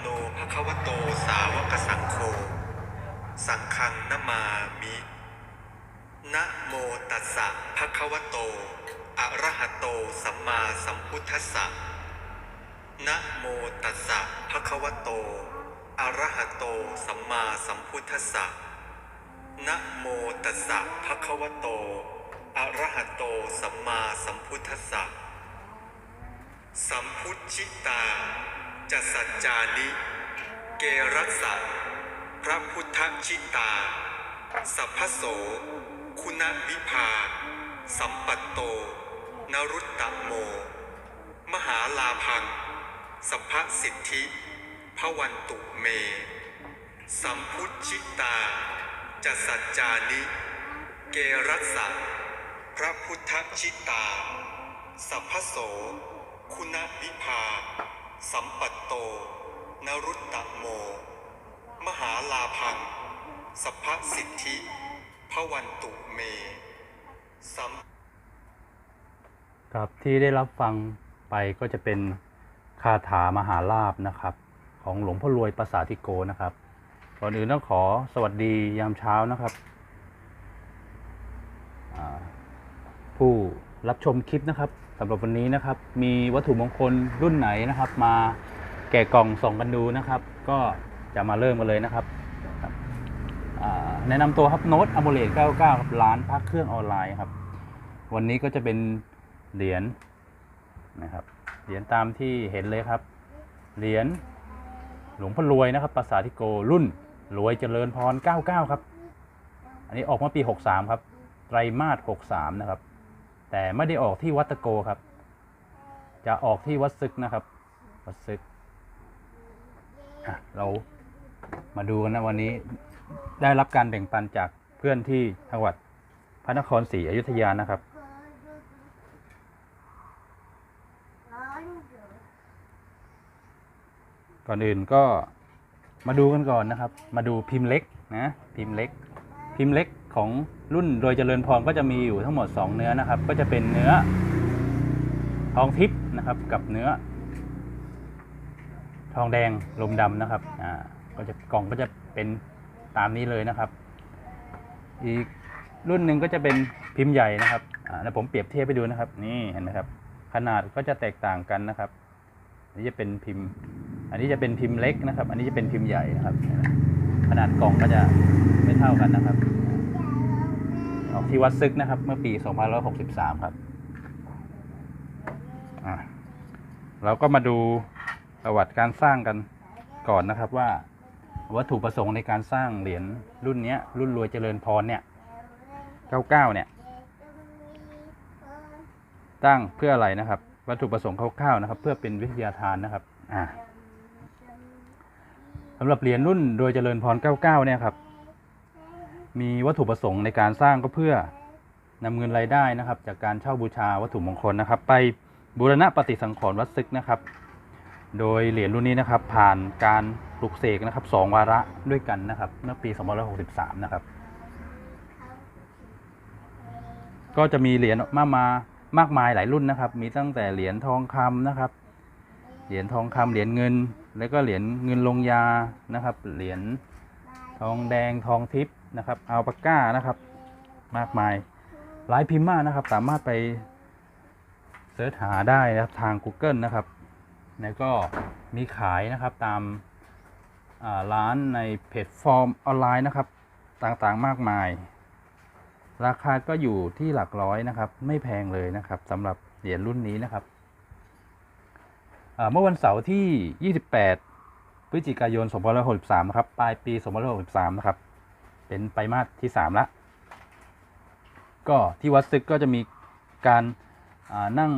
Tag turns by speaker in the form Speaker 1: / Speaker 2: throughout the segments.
Speaker 1: โนภควโตสาวกสังโฆ สังฆังนมามินะโมตัสสะภะควโต อะระหะโตสัมมาสัมพุทธัสสะนะโมตัสสะภะควโต อะระหะโตสัมมาสัมพุทธัสสะนะโมตัสสะภะควโต อะระหะโตสัมมาสัมพุทธัสสะสัมพุทธิตา จะสัจจานิ เกรัสะพระพุทธชิตา สัพพโส คุณวิภา สัมปัตโต นรุตตะโม มหาลาพัง สัพพสิทธิพวันตุเม สัมพุทธิตาจะสัจจานิ เกรัสสะพระพุทธชิตา สัพพโส คุณวิภา สัมปัตโต นรุตตะโม มหาลาพัง สัพพสิทธิพวันตุเม สัม
Speaker 2: ครับที่ได้รับฟังไปก็จะเป็นคาถามหาลาบนะครับ ของหลวงพ่อรวยประสาธิโกนะครับก่อนอื่นต้องขอสวัสดียามเช้านะครับ ผู้รับชมคลิปนะครับ สำหรับวันนี้นะครับมีวัตถุมงคลรุ่นไหนนะครับ มาแกะกล่องส่องกันดูนะครับ ก็จะมาเริ่มกันเลยนะครับแนะนำตัวครับโน้ตอ m ม l e ต99ครับร้านพักเครื่องออนไลน์ครับ วันนี้ก็จะเป็นเหรียญนะครับเหรียญตามที่เห็นเลยครับ เหรียญหลวงพ่อรวยนะครับภาษาธิโกรุ่นรวยเจริญพร 99 ครับ อันนี้ออกมาปี 63 ครับ ไตรมาส 63 นะครับ แต่ไม่ได้ออกที่วัดตะโกครับ จะออกที่วัดซึกนะครับ วัดซึกเรามาดูกันนะวันนี้ได้รับการแบ่งปันจากเพื่อนที่จังหวัดพระนครศรีอยุธยานะครับ ก่อนอื่นก็มาดูกันก่อนนะครับ มาดูพิมพ์เล็กนะ พิมพ์เล็ก พิมพ์เล็ก ของรุ่นโดยเจริญพรก็จะมีอยู่ทั้งหมด 2 เนื้อนะครับ ก็จะเป็นเนื้อทองทิพย์นะครับกับเนื้อ ทองแดงลมดำนะครับอ่าก็จะกล่องก็จะเป็นตามนี้เลยนะครับ อีกรุ่นหนึ่งก็จะเป็นพิมพ์ใหญ่นะครับอ่าแล้วผมเปรียบเทียบไปดูนะครับ นี่เห็นไหมครับ ขนาดก็จะแตกต่างกันนะครับอันนี้จะเป็นพิมพ์ อันนี้จะเป็นพิมพ์เล็กนะครับ อันนี้จะเป็นพิมพ์ใหญ่นะครับ ขนาดกล่องก็จะไม่เท่ากันนะครับ ออกที่วัดซึกนะครับ เมื่อปี 2563 ครับเราก็มาดูประวัติการสร้างกันก่อนนะครับว่าวัตถุประสงค์ในการสร้างเหรียญรุ่นนี้รุ่นรวยเจริญพรเนี่ย 99 เนี่ย ตั้งเพื่ออะไรนะครับ วัตถุประสงค์คร่าวๆนะครับ เพื่อเป็นวิทยาทานนะครับอ่าสำหรับเหรียญรุ่นโดยเจริญพร 99 เนี่ยครับ มีวัตถุประสงค์ในการสร้างก็เพื่อนำเงินรายได้นะครับ จากการเช่าบูชาวัตถุมงคลนะครับ ไปบูรณะปฏิสังขรณ์วัดซึกนะครับ โดยเหรียญรุ่นนี้นะครับ ผ่านการปลุกเสกนะครับสองวาระด้วยกันนะครับเมื่อปี2563 นะครับ ก็จะมีเหรียญมามามากมายหลายรุ่นนะครับ มีตั้งแต่เหรียญทองคำนะครับ เหรียญทองคำเหรียญเงิน แล้วก็เหรียญเงินลงยานะครับ เหรียญ ทองแดงทองทิพย์นะครับอัลปาก้านะครับ มากมายหลายพิมพ์มากนะครับ สามารถไปเสิร์ชหาได้นะครับทาง Google นะครับ แล้วก็มีขายนะครับตามาร้านในเพจฟอร์มออนไลน์นะครับ ต่างๆมากมาย ราคาก็อยู่ที่หลักร้อยนะครับ ไม่แพงเลยนะครับสำหรับเหรียญรุ่นนี้นะครับเมื่อวันเสาร์ที่ 28 พฤศจิกายน2563นะครับ ปลายปี2563นะครับ เป็นไตรมาสที่3ละ ก็ที่วัดซึกก็จะมีการานั่ง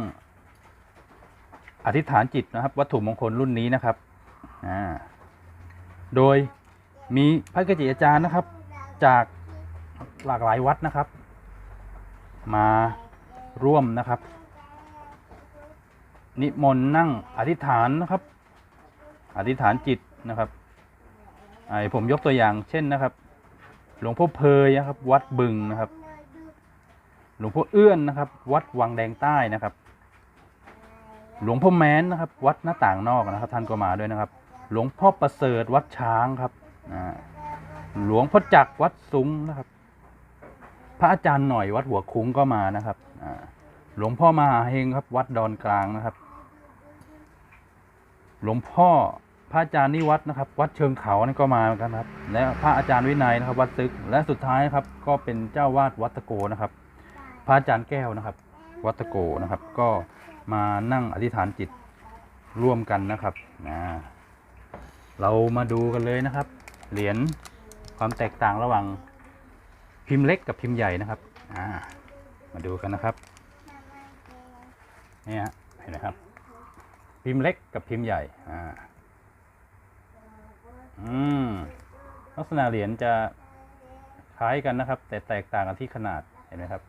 Speaker 2: อธิษฐานจิตนะครับ วัตถุมงคลรุ่นนี้นะครับ โดยมีพระเกจิอาจารย์นะครับ จากหลากหลายวัดนะครับ มาร่วมนะครับ นิมนต์นั่งอธิษฐานนะครับ อธิษฐานจิตนะครับไอผมยกตัวอย่างเช่นนะครับ หลวงพ่อเพยนะครับ วัดบึงนะครับ หลวงพ่อเอื้อนนะครับ วัดวังแดงใต้นะครับ หลวงพ่อแม้นนะครับ วัดหน้าต่างนอกนะครับ ท่านก็มาด้วยนะครับ หลวงพ่อประเสริฐวัดช้างครับหลวงพ่อจักวัดซุ้งนะครับ พระอาจารย์หน่อยวัดหัวคุ้งก็มานะครับหลวงพ่อมหาเฮงครับ วัดดอนกลางนะครับ หลวงพ่อพระอาจารย์นิวัฒนะครับ วัดเชิงเขานี่ก็มาเหมือนกันครับ และพระอาจารย์วินัยนะครับ วัดซึก และสุดท้ายครับ ก็เป็นเจ้าวาดวัดตะโกนะครับ พระอาจารย์แก้วนะครับ วัดตะโกนะครับ ก็มานั่งอธิษฐานจิตร่วมกันนะครับนะเรามาดูกันเลยนะครับ เหรียญความแตกต่างระหว่างพิมพ์เล็กกับพิมพ์ใหญ่นะครับอ่ามาดูกันนะครับนี่ฮะเห็นไหมครับ พิมพ์เล็กกับพิมพ์ใหญ่อ่าอืมลักษณะเหรียญจะคล้ายกันนะครับ แต่แตกต่างกันที่ขนาดเห็นไหมครับ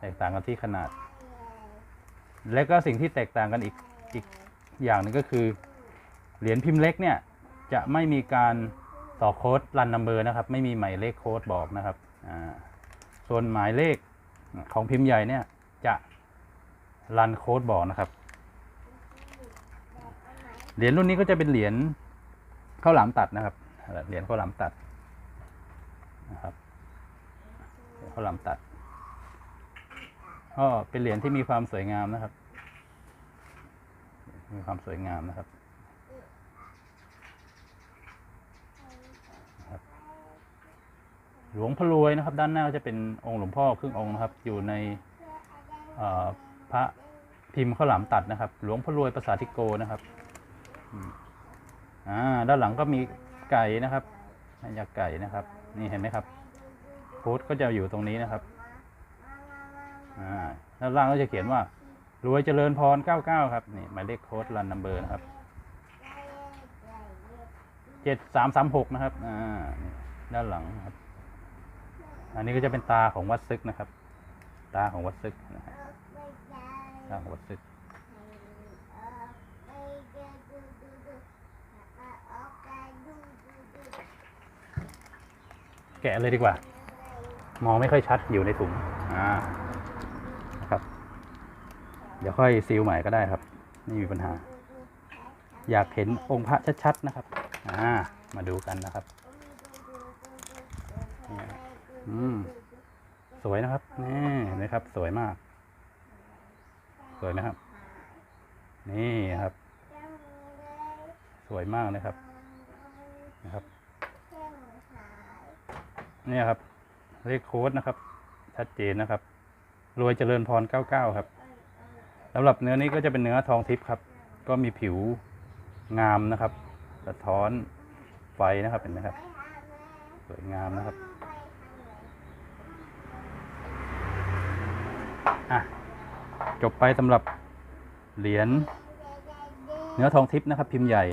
Speaker 2: แตกต่างกันที่ขนาด และก็สิ่งที่แตกต่างกันอีกอีกอย่างหนึงก็คือ เหรียญพิมพ์เล็กเนี่ยจะไม่มีการต่อโค้ดรันนัมเบอร์นะครับ ไม่มีหมายเลขโค้ดบอกนะครับอ่าส่วนหมายเลขของพิมพ์ใหญ่เนี่ยจะรันโค้ดบอกนะครับ เหรียญรุ่นนี้ก็จะเป็นเหรียญข้าวหลามตัดนะครับ เหรียญข้าวหลามตัดนะครับข้าวหลามตัดก็เป็นเหรียญที่มีความสวยงามนะครับ มีความสวยงามนะครับหลวงพ่อรวยนะครับ ด้านหน้าก็จะเป็นองค์หลวงพ่อครึ่งองค์นะครับ อยู่ในพระพิมพ์ข้าวหลามตัดนะครับ หลวงพ่อรวยประสาทธิโกนะครับ อ่าด้านหลังก็มีไก่นะครับอยากไก่นะครับ นี่เห็นไหมครับโค้ดก็จะอยู่ตรงนี้นะครับอ่าด้านล่างก็จะเขียนว่ารวยเจริญพร 99 ครับนี่หมายเลขโค้ดรันนัมเบอร์นะครับ7336นะครับอ่าด้านหลังครับ อันนี้ก็จะเป็นตาของวัดซึกนะครับ ตาของวัดซึกนะครับตาของวัดซึก แกะเลยดีกว่า มองไม่ค่อยชัดอยู่ในถุงอ่านะครับ เดี๋ยวค่อยซีลใหม่ก็ได้ครับไม่มีปัญหา อยากเห็นองค์พระชัดๆนะครับอ่ามาดูกันนะครับอืมสวยนะครับนี่เห็นไหมครับ สวยมาก สวยไหมครับ นี่ครับ สวยมากเลยครับนะครับ เนี่ยครับ เลขโค้ดนะครับ ชัดเจนนะครับ รวยเจริญพร 99 ครับสำหรับเนื้อนี้ก็จะเป็นเนื้อทองทิพย์ครับ ก็มีผิวงามนะครับ สะท้อนไฟนะครับเห็นไหมครับ สวยงามนะครับอะจบไปสำหรับเหรียญเนื้อทองทิพย์นะครับ พิมพ์ใหญ่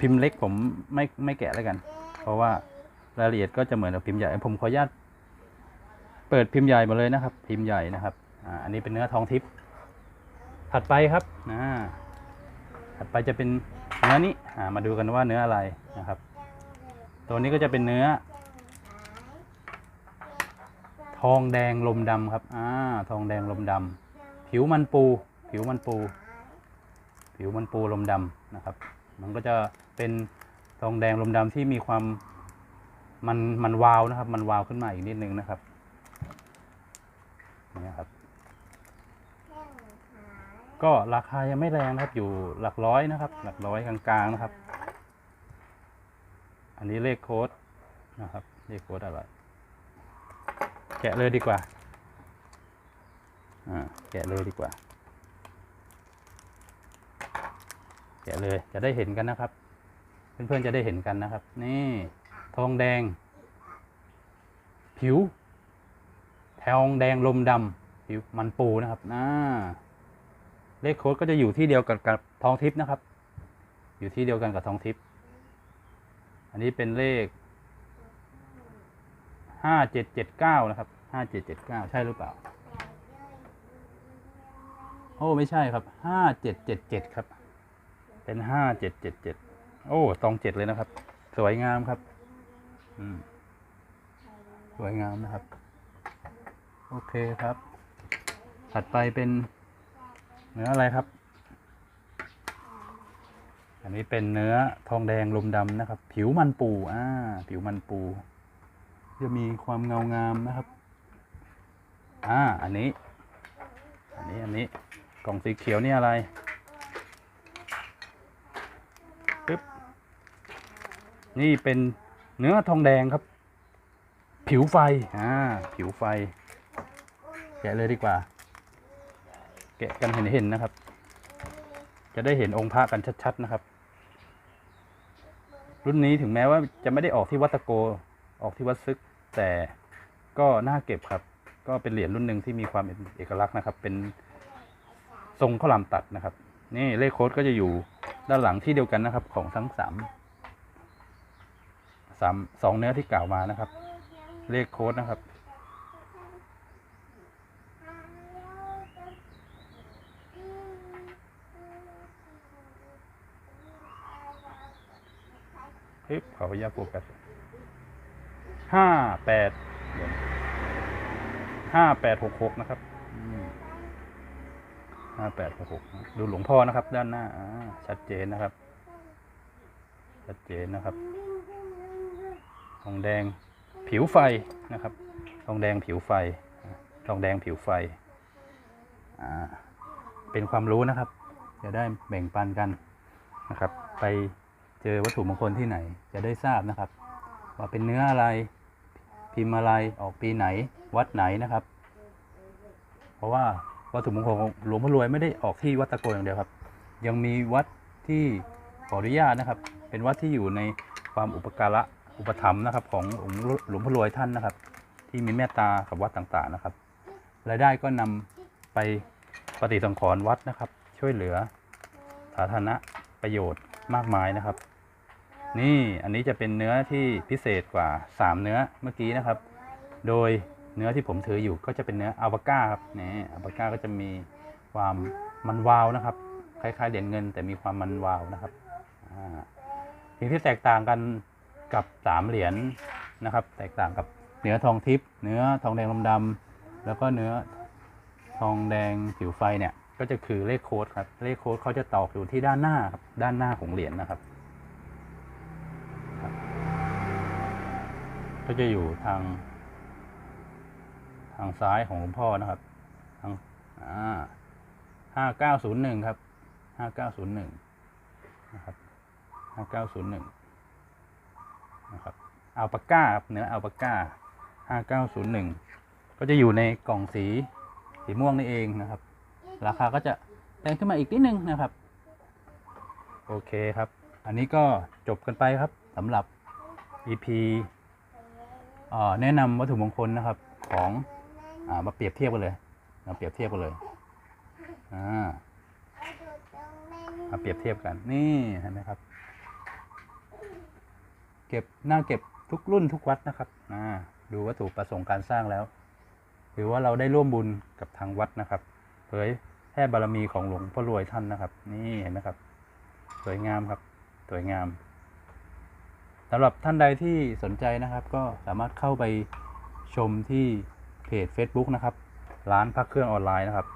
Speaker 2: พิมพ์เล็กผมไม่ไม่แกะแล้วกัน เพราะว่า รายละเอียดก็จะเหมือนกับพิมพ์ใหญ่ ผมขออนุญาตเปิดพิมพ์ใหญ่มาเลยนะครับ พิมพ์ใหญ่นะครับอ,อันนี้เป็นเนื้อทองทิพย์ถัดไปครับถัดไปจะเป็นเนื้อนี้มาดูกันว่าเนื้ออะไรนะครับ ตัวนี้ก็จะเป็นเนื้อ ทองแดงลมดำครับอ่าทองแดงลมดำผิวมันปู ผิวมันปู ผิวมันปูลมดำนะครับ มันก็จะเป็นทองแดงลมดำที่มีความ มันมันวาวนะครับ มันวาวขึ้นมาอีกนิดนึงนะครับนี่ครับ ก็ราคายังไม่แรงนะครับ อยู่หลักร้อยนะครับ หลักร้อยกลางๆนะครับ อันนี้เลขโค้ดนะครับเลขโค้ดอะไรแกะเลยดีกว่าอ่าแกะเลยดีกว่า แกะเลยจะได้เห็นกันนะครับ เพื่อนๆจะได้เห็นกันนะครับ นี่ ทองแดง ผิว ทองแดงลมดำผิวมันปูนะครับอ่าเลขโค้ดก็จะอยู่ที่เดียวกับกับทองทิพย์นะครับ อยู่ที่เดียวกันกับทองทิพย์อันนี้เป็นเลขห้าเจ็ดเจ็ดเก้านะครับห้าเจ็ดเจ็ดเก้าใช่หรือเปล่า โอ้ไม่ใช่ครับห้าเจ็ดเจ็ดเจ็ดครับ เป็นห้าเจ็ดเจ็ดเจ็ดโอ้ตองเจ็ดเลยนะครับ สวยงามครับ สวยงามนะครับ โอเคครับ ถัดไปเป็นเนื้ออะไรครับ อันนี้เป็นเนื้อทองแดงลมดำนะครับ ผิวมันปูอ่าผิวมันปู จะมีความเงางามนะครับ อ่า อันนี้ อันนี้ อันนี้ กล่องสีเขียวนี่อะไรปึ๊บนี่เป็น เนื้อทองแดงครับ ผิวไฟ อ่า ผิวไฟ แกะเลยดีกว่า แกะกันเห็นเห็นๆนะครับ จะได้เห็นองค์พระกันชัดๆนะครับ รุ่นนี้ถึงแม้ว่าจะไม่ได้ออกที่วัดตะโก ออกที่วัดซึก แต่ก็น่าเก็บครับ ก็เป็นเหรียญรุ่นหนึ่งที่มีความเเอกลักษณ์นะครับ เป็นทรงข้าวลามตัดนะครับ นี่เลขโค้ดก็จะอยู่ด้านหลังที่เดียวกันนะครับของทั้งสาม สามสองเนื้อที่กล่าวมานะครับ เลขโค้ดนะครับฮึบขออนุญาโฟกัสห้าแปดห้าแปดหกหกนะครับห้าแปดหกหกดูหลวงพ่อนะครับ ด้านหน้า ชัดเจนนะครับ ชัดเจนนะครับ ทองแดงผิวไฟนะครับ ทองแดงผิวไฟ ทองแดงผิวไฟ เป็นความรู้นะครับ จะได้แบ่งปันกันนะครับ ไปเจอวัตถุมงคลที่ไหน จะได้ทราบนะครับ ว่าเป็นเนื้ออะไร พิมพ์อะไร ออกปีไหน วัดไหนนะครับ เพราะว่าวัตถุมงคลของหลวงพ่อรวยไม่ได้ออกที่วัดตะโกอย่างเดียวครับ ยังมีวัดที่ขออนุญาตนะครับ เป็นวัดที่อยู่ในความอุปการะ อุปถัมภ์นะครับ ของหลวงพ่อรวยท่านนะครับ ที่มีเมตตากับวัดต่างๆนะครับรายได้ก็นำไปปฏิสังขรณ์วัดนะครับ ช่วยเหลือสาธารณประโยชน์มากมายนะครับ นี่อันนี้จะเป็นเนื้อที่พิเศษกว่า 3 เนื้อเมื่อกี้นะครับ โดยเนื้อที่ผมถืออยู่ก็จะเป็นเนื้ออัลปาก้าครับนี่อัลปาก้าก็จะมีความมันวาวนะครับ คล้ายๆเหรียญเงินแต่มีความมันวาวนะครับสิ่งที่แตกต่างกัน กับสามเหรียญนะครับ แตกต่างกับเนื้อทองทิพย์เนื้อทองแดงลมดำแล้วก็เนื้อทองแดงผิวไฟเนี่ยก็จะคือเลขโค้ดครับ เลขโค้ดเขาจะตอกอยู่ที่ด้านหน้าครับด้านหน้าของเหรียญนะครับ ก็จะอยู่ทาง ทางซ้ายของหลวงพ่อนะครับ ทางอ่าห้าเก้าศูนย์หนึ่งครับห้าเก้าศูนย์หนึ่งนะครับห้าเก้าศูนย์หนึ่ง อัลปาก้าเนื้ออัลปาก้าห้าเก้าศูนย์หนึ่งก็จะอยู่ในกล่องสีสีม่วงนี่เองนะครับ ราคาก็จะแพงขึ้นมาอีกนิดนึงนะครับ โอเคครับ อันนี้ก็จบกันไปครับสำหรับ EP แนะนำวัตถุมงคลนะครับของอามาเปรียบเทียบกันเลยมาเปรียบเทียบกันเลยอ่ามาเปรียบเทียบกันนี่เห็นไหมครับ เก็บหน้าเก็บ ทุกรุ่นทุกวัดนะครับดูวัตถุประสงค์การสร้างแล้ว ถือว่าเราได้ร่วมบุญกับทางวัดนะครับ เผยแพร่บารมีของหลวงพ่อรวยท่านนะครับ นี่เห็นไหมครับ สวยงามครับ สวยงามสำหรับท่านใดที่สนใจนะครับ ก็สามารถเข้าไปชมที่เพจ Facebook นะครับ ร้านพักเครื่องออนไลน์นะครับ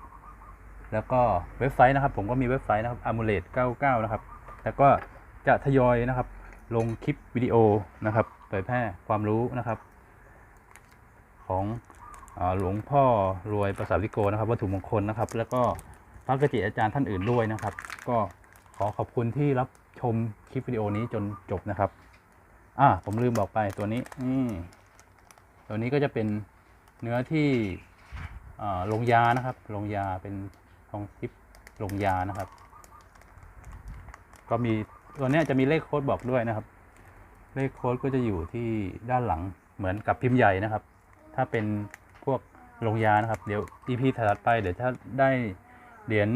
Speaker 2: แล้วก็เว็บไซต์นะครับ ผมก็มีเว็บไซต์นะครับ amulet 99 นะครับ แล้วก็จะทยอยนะครับ ลงคลิปวิดีโอนะครับ เผยแพร่ความรู้นะครับ ของอหลวงพ่อรวยประสาทวิโกนะครับวัตถุมงคลนะครับ แล้วก็พระกจิอาจารย์ท่านอื่นด้วยนะครับ ก็ขอขอบคุณที่รับชมคลิปวิดีโอนี้จนจบนะครับ อ่าผมลืมบอกไปตัวนี้นี่ตัวนี้ก็จะเป็นเนื้อที่ลงยานะครับลงยาเป็นทองทิพย์ลงยานะครับ ก็มีตัวนี้จะมีเลขโค้ดบอกด้วยนะครับ เลขโค้ดก็จะอยู่ที่ด้านหลังเหมือนกับพิมพ์ใหญ่นะครับ ถ้าเป็นพวกลงยานะครับ เดี๋ยว EP ถัดไปเดี๋ยวถ้าได้เหรียญ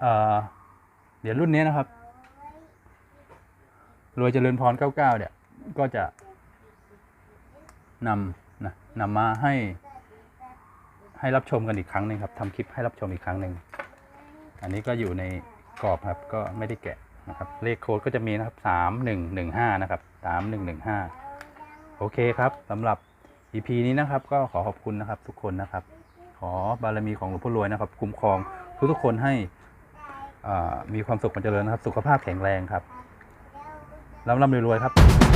Speaker 2: เอ่อเหรียญรุ่นนี้นะครับ รวยเจริญพร 99 เนี่ย ก็จะนำนะนำมาให้ให้รับชมกันอีกครั้งหนึ่งครับทำคลิปให้รับชมอีกครั้งหนึ่ง อันนี้ก็อยู่ในกรอบครับ ก็ไม่ได้แกะ นะครับ เลขโค้ดก็จะมีนะครับสามหนึ่งหนึ่งห้านะครับสามหนึ่งหนึ่งห้าโอเคครับสำหรับ EP นี้นะครับ ก็ขอขอบคุณนะครับทุกคนนะครับ ขอบารมีของหลวงพ่อรวยนะครับ คุ้มครองทุกทุกคนให้มีความสุขความเจริญนะครับ สุขภาพแข็งแรงครับร่ำร่ำรวยๆครับ